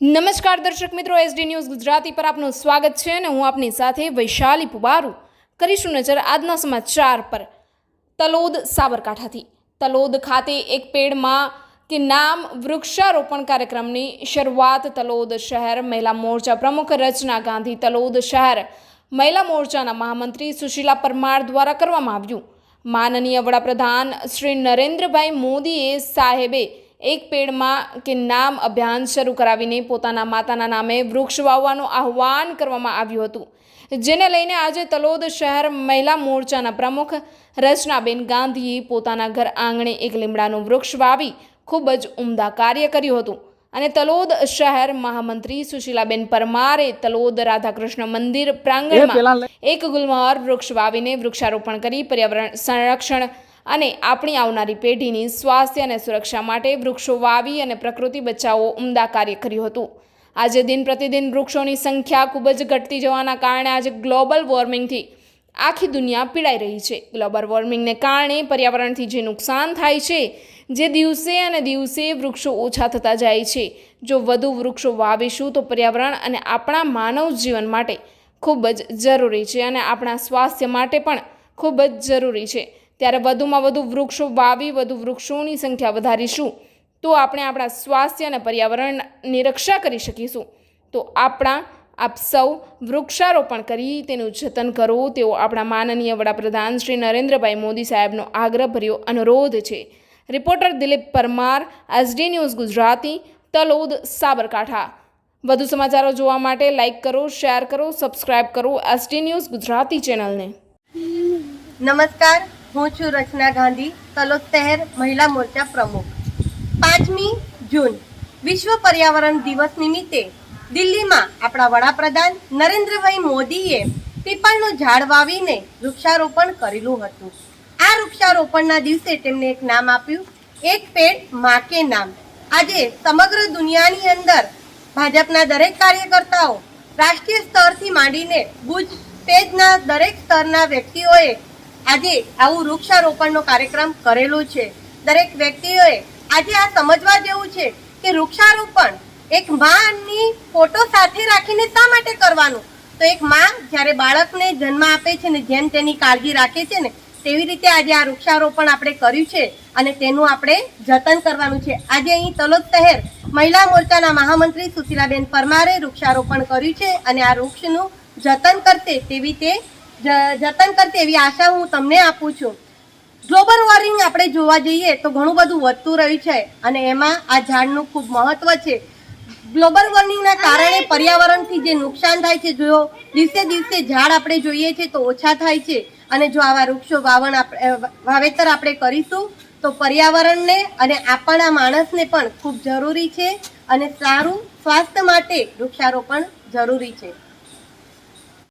નમસ્કાર દર્શક મિત્રો એસડી ન્યૂઝ ગુજરાતી પર આપનું સ્વાગત છે અને હું આપની સાથે વૈશાલી પુબારુ. કરીશું નજર આજના સમાચાર પર. તલોદ સાબરકાંઠાથી. તલોદ ખાતે એક પેડમાં કે નામ વૃક્ષારોપણ કાર્યક્રમની શરૂઆત તલોદ શહેર મહિલા મોરચા પ્રમુખ રચના ગાંધી તલોદ શહેર મહિલા મોરચાના મહામંત્રી સુશીલા પરમાર દ્વારા કરવામાં આવ્યું. માનનીય વડાપ્રધાન શ્રી નરેન્દ્રભાઈ મોદીએ સાહેબે એક પેડમાં કે નામ અભિયાન શરૂ કરાવીને પોતાના માતાના નામે વૃક્ષ વાવવાનું આહ્વાન કરવામાં આવ્યું હતું. જેને લઈને આજે તલોદ શહેર મહિલા મોરચાના પ્રમુખ રચનાબેન ગાંધીએ પોતાના ઘર આંગણે એક લીમડાનું વૃક્ષ વાવી ખૂબ જ ઉમદા કાર્ય કર્યું હતું. અને તલોદ શહેર મહામંત્રી સુશીલાબેન પરમારે તલોદ રાધાકૃષ્ણ મંદિર પ્રાંગણમાં એક ગુલમહાર વૃક્ષ વાવીને વૃક્ષારોપણ કરી પર્યાવરણ સંરક્ષણ અને આપણી આવનારી પેઢીની સ્વાસ્થ્ય અને સુરક્ષા માટે વૃક્ષો વાવી અને પ્રકૃતિ બચાવો ઉમદા કાર્ય કર્યું હતું. આજે દિન પ્રતિદિન વૃક્ષોની સંખ્યા ખૂબ જ ઘટતી જવાના કારણે આજે ગ્લોબલ વોર્મિંગથી આખી દુનિયા પીડાઈ રહી છે. ગ્લોબલ વોર્મિંગને કારણે પર્યાવરણથી જે નુકસાન થાય છે, જે દિવસે અને દિવસે વૃક્ષો ઓછા થતા જાય છે. જો વધુ વૃક્ષો વાવીશું તો પર્યાવરણ અને આપણા માનવ જીવન માટે ખૂબ જ જરૂરી છે અને આપણા સ્વાસ્થ્ય માટે પણ ખૂબ જ જરૂરી છે. ત્યારે વધુમાં વધુ વૃક્ષો વાવી, વધુ વૃક્ષોની સંખ્યા વધારીશું. તો આપણે આપણા સ્વાસ્થ્ય અને પર્યાવરણની રક્ષા કરી શકીશું. તો આપણા, આપ સૌ વૃક્ષારોપણ કરી, તેનું જતન કરો. તેવો આપણા માનનીય વડાપ્રધાન શ્રી નરેન્દ્રભાઈ મોદી સાહેબનો આગ્રહભર્યો અનુરોધ છે. Reporter Dilip Parmar, SD news Gujarati, Talod, Sabarkantha. વધુ સમાચારો જોવા માટે લાઇક કરો, શેર કરો, સબસ્ક્રાઇબ કરો એસડી ન્યૂઝ ગુજરાતી ચેનલને. નમસ્કાર. હું છું રચના ગાંધી તલોદ મહિલા મોરચા પ્રમુખ. પાંચમી જૂન, વિશ્વ પર્યાવરણ દિવસ નિમિત્તે દિલ્હીમાં આપણા વડાપ્રધાન નરેન્દ્રભાઈ મોદીએ પીપળનું ઝાડ વાવીને વૃક્ષારોપણ કરેલું હતું. આ વૃક્ષારોપણના દિવસે તેમને એક નામ આપ્યું, એક પેડમાં કે નામ. આજે સમગ્ર દુનિયાની અંદર ભાજપના દરેક કાર્યકર્તાઓ રાષ્ટ્રીય સ્તરથી માંડીને ભુજ પેજના દરેક સ્તરના વ્યક્તિઓએ આજે આવું વૃક્ષારોપણનો કાર્યક્રમ કરેલો છે. દરેક વ્યક્તિઓએ આજે આ સમજવા જેવું છે કે વૃક્ષારોપણ એક માની ફોટો સાથે રાખીને શા માટે કરવાનું? તો એક માં જ્યારે બાળકને જન્મ આપે છે ને જેમ તેની કાળજી રાખે છે ને તેવી રીતે આજે આ વૃક્ષારોપણ આપણે કર્યું છે અને તેનું આપણે જતન કરવાનું છે. આજે અહીં તલોદ શહેર મહિલા મોરચાના મહામંત્રી સુશીલાબેન પરમારે વૃક્ષારોપણ કર્યું છે અને આ વૃક્ષનું જતન કરશે તેવી તે જતન કરતી એવી આશા હું તમને આપું છું. ગ્લોબલ વોર્મિંગ આપણે જોવા જઈએ તો ઘણું બધું વધતું રહ્યું છે અને એમાં આ ઝાડનું ખૂબ મહત્વ છે. ગ્લોબલ વોર્મિંગના કારણે પર્યાવરણથી જે નુકસાન થાય છે, જો દિવસે દિવસે ઝાડ આપણે જોઈએ છે તો ઓછા થાય છે. અને જો આવા વૃક્ષો વાવણ વાવેતર આપણે કરીશું તો પર્યાવરણને અને આપણા માણસને પણ ખૂબ જરૂરી છે અને સારું સ્વાસ્થ્ય માટે વૃક્ષારોપણ જરૂરી છે.